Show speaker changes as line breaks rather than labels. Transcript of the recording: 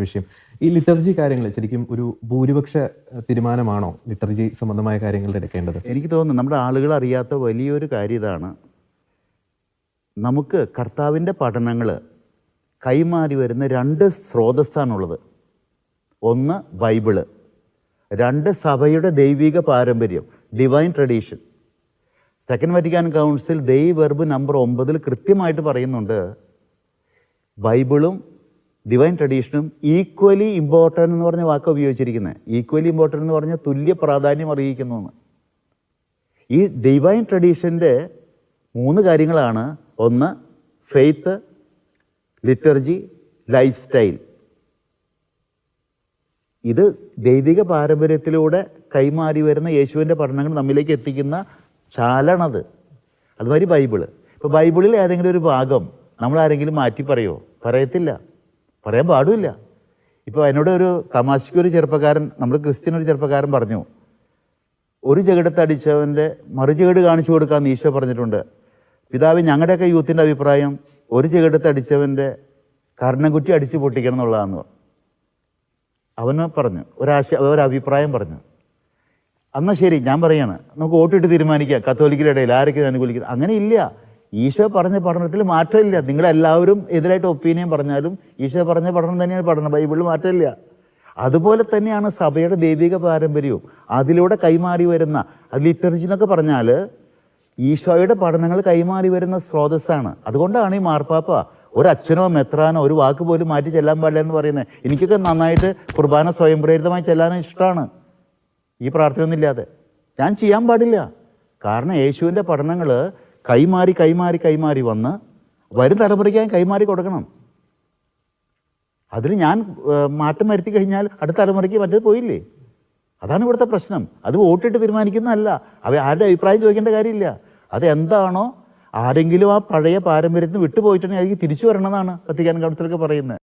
വിഷയം. ഈ ലിറ്റർജി കാര്യങ്ങൾ ശരിക്കും ഒരു ഭൂരിപക്ഷ തീരുമാനമാണോ ലിറ്റർജി സംബന്ധമായ കാര്യങ്ങൾ എടുക്കേണ്ടത്?
എനിക്ക് തോന്നുന്നു നമ്മുടെ ആളുകൾ അറിയാത്ത വലിയൊരു കാര്യം ഇതാണ്. നമുക്ക് കർത്താവിന്റെ പഠനങ്ങൾ കൈമാറി വരുന്ന രണ്ട് സ്രോതസ്സാണുള്ളത്. ഒന്ന് ബൈബിൾ. രണ്ട് സഭയുടെ ദൈവിക പാരമ്പര്യം divine tradition. Second Vatican council ദൈവ വെർബ് നമ്പർ ഒമ്പതിൽ കൃത്യമായിട്ട് പറയുന്നുണ്ട് ബൈബിളും ഡിവൈൻ ട്രഡീഷനും ഈക്വലി ഇമ്പോർട്ടന്റ് എന്ന് പറഞ്ഞ വാക്ക് ഉപയോഗിച്ചിരിക്കുന്നത് ഈക്വലി ഇമ്പോർട്ടന്റ് എന്ന് പറഞ്ഞാൽ തുല്യ പ്രാധാന്യം അറിയിക്കുന്നു എന്ന്. ഈ ഡിവൈൻ ട്രഡീഷന്റെ മൂന്ന് കാര്യങ്ങളാണ്. ഒന്ന് ഫെയ്ത്ത് ലിറ്റർജി ലൈഫ് സ്റ്റൈൽ ഇത് ദൈവിക പാരമ്പര്യത്തിലൂടെ കൈമാറി വരുന്ന യേശുവിന്റെ പഠനങ്ങൾ നമ്മിലേക്ക് എത്തിക്കുന്ന ചാലണത്. അതുമാതിരി ബൈബിൾ. ഇപ്പോൾ ബൈബിളിൽ ഏതെങ്കിലും ഒരു ഭാഗം നമ്മൾ ആരെങ്കിലും മാറ്റി പറയുമോ പറയത്തില്ല. പറയാൻ പാടില്ല ഇപ്പോൾ എന്നോട് ഒരു തമാശയ്ക്ക് ഒരു ചെറുപ്പക്കാരൻ നമ്മൾ ക്രിസ്ത്യൻ ഒരു ചെറുപ്പക്കാരൻ പറഞ്ഞു ഒരു ചെകിടത്തടിച്ചവന്റെ മറുചെകിട് കാണിച്ചു കൊടുക്കാമെന്ന് ഈശോ പറഞ്ഞിട്ടുണ്ട്. പിതാവ് ഞങ്ങളുടെയൊക്കെ യൂത്തിന്റെ അഭിപ്രായം ഒരു ചെകിടത്തടിച്ചവന്റെ കർണംകുറ്റി അടിച്ചു പൊട്ടിക്കണം എന്നുള്ളതാണെന്ന് പറഞ്ഞു. അവന് പറഞ്ഞു ഒരാശ ഒരഭിപ്രായം പറഞ്ഞു. എന്നാൽ ശരി ഞാൻ പറയാണ് നമുക്ക് വോട്ടിട്ട് തീരുമാനിക്കാം കത്തോലിക്കരുടെ ഇടയിൽ ആരൊക്കെ അനുകൂലിക്കുന്നത്? അങ്ങനെ ഇല്ല. ഈശോ പറഞ്ഞ പഠനത്തിൽ മാറ്റമില്ല. നിങ്ങളെല്ലാവരും എതിരായിട്ട് ഒപ്പീനിയൻ പറഞ്ഞാലും ഈശോ പറഞ്ഞ പഠനം തന്നെയാണ് പഠനം. ബൈബിളിൽ മാറ്റമില്ല. അതുപോലെ തന്നെയാണ് സഭയുടെ ദൈവിക പാരമ്പര്യവും. അതിലൂടെ കൈമാറി വരുന്ന അത് ലിറ്ററേച്ചർ എന്നൊക്കെ പറഞ്ഞാൽ ഈശോയുടെ പഠനങ്ങൾ കൈമാറി വരുന്ന സ്രോതസ്സാണ്. അതുകൊണ്ടാണ് ഈ മാർപ്പാപ്പ ഒരു അച്ഛനോ മെത്രാനോ ഒരു വാക്ക് പോലും മാറ്റി ചെല്ലാൻ പാടില്ല എന്ന് പറയുന്നത്. എനിക്കൊക്കെ നന്നായിട്ട് കുർബാന സ്വയംപ്രേരിതമായി ചെല്ലാനും ഇഷ്ടമാണ്. ഈ പ്രാർത്ഥനയൊന്നും ഇല്ലാതെ. ഞാൻ ചെയ്യാൻ പാടില്ല. കാരണം യേശുവിന്റെ പഠനങ്ങൾ കൈമാറി കൈമാറി കൈമാറി വന്ന് വരും തലമുറയ്ക്ക് ഞാൻ കൈമാറി കൊടുക്കണം. അതിൽ ഞാൻ മാറ്റം വരുത്തി കഴിഞ്ഞാൽ അടുത്ത തലമുറയ്ക്ക് മറ്റേത് പോയില്ലേ? അതാണ് ഇവിടുത്തെ പ്രശ്നം. അത് വോട്ടിട്ട് തീരുമാനിക്കുന്നതല്ല. അവ ആരുടെ അഭിപ്രായം ചോദിക്കേണ്ട കാര്യമില്ല. അത് എന്താണോ ആരെങ്കിലും ആ പഴയ പാരമ്പര്യത്തിന് വിട്ടുപോയിട്ടുണ്ടെങ്കിൽ അതിലേക്ക് തിരിച്ചു വരണമെന്നാണ് വത്തിക്കാൻ കൗൺസിലൊക്കെ പറയുന്നത്.